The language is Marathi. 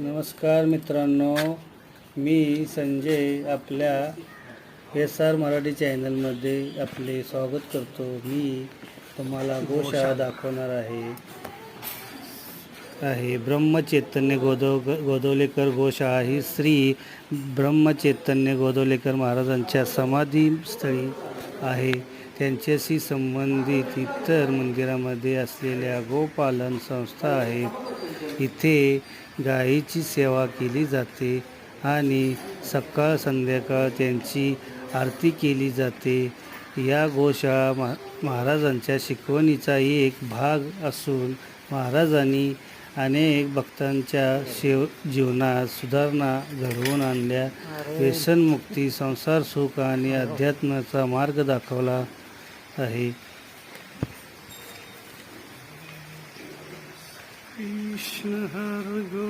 नमस्कार मित्रांनो मी संजय आपल्या एस आर मराठी चॅनलमध्ये आपले स्वागत करतो. मी तुम्हाला गोशाळा दाखवणार आहे. आहे ब्रह्मचैतन्य गोदव गोदवलेकर गोशाळा. ही श्री ब्रह्मचैतन्य गोदवलेकर महाराजांच्या समाधीस्थळी आहे. त्यांच्याशी संबंधित इतर मंदिरामध्ये असलेल्या गोपालन संस्था आहेत. इथे गायीची सेवा केली जाते आणि सकाळ संध्याकाळ त्यांची आरती केली जाते. या गोशाळा महा महाराजांच्या शिकवणीचा एक भाग असून महाराजांनी अनेक भक्तांच्या शेव जीवनात सुधारणा घडवून आणल्या. व्यसनमुक्ती संसार सुख आणि अध्यात्माचा मार्ग दाखवला आहे. কৃষ্ণ হর গো